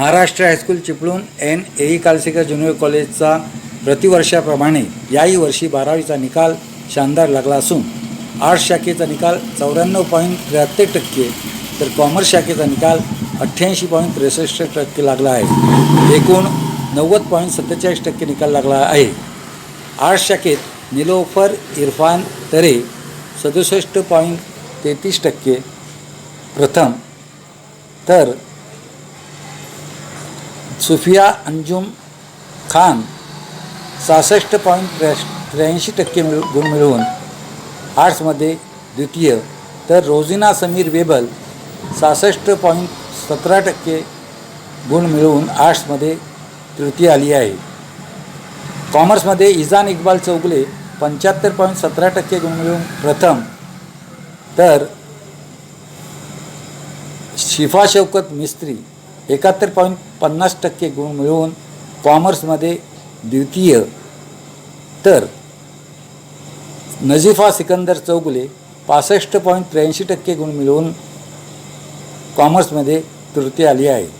Maharashtra high school Chiplun N A Kalsekar junior कॉलेजचा प्रतिवर्षाप्रमाणे याही वर्षी बारावीचा निकाल शानदार लागला असून आर्ट्स शाखेचा निकाल चौऱ्याण्णव पॉईंट त्र्याहत्तर टक्के तर कॉमर्स शाखेचा निकाल अठ्ठ्याऐंशी पॉईंट त्रेसष्ट टक्के लागला आहे. एकूण नव्वद पॉईंट सत्तेचाळीस टक्के निकाल लागला आहे. आर्ट्स शाखेत निलोफर इरफान तरे सदुसष्ट पॉईंट तेहतीस टक्के प्रथम. तर सुफिया अंजुम खान सहासष्ट पॉईंट त्र्या त्र्याऐंशी टक्के मिळू गुण मिळवून आर्ट्समध्ये द्वितीय. तर रोजिना समीर वेबल सहासष्ट पॉईंट सतरा टक्के गुण मिळवून आर्ट्समध्ये तृतीय आली आहे. कॉमर्समध्ये इजान इक्बाल चौगले पंच्याहत्तर पॉईंट सतरा टक्के गुण मिळवून प्रथम. तर शिफा शौकत मिस्त्री एकाहत्तर पॉईंट पन्नास टक्के गुण मिळवून कॉमर्समध्ये द्वितीय. तर नझीफा सिकंदर चौगुले पासष्ट पॉईंट त्र्याऐंशी टक्के गुण मिळवून कॉमर्समध्ये तृतीय आली आहे.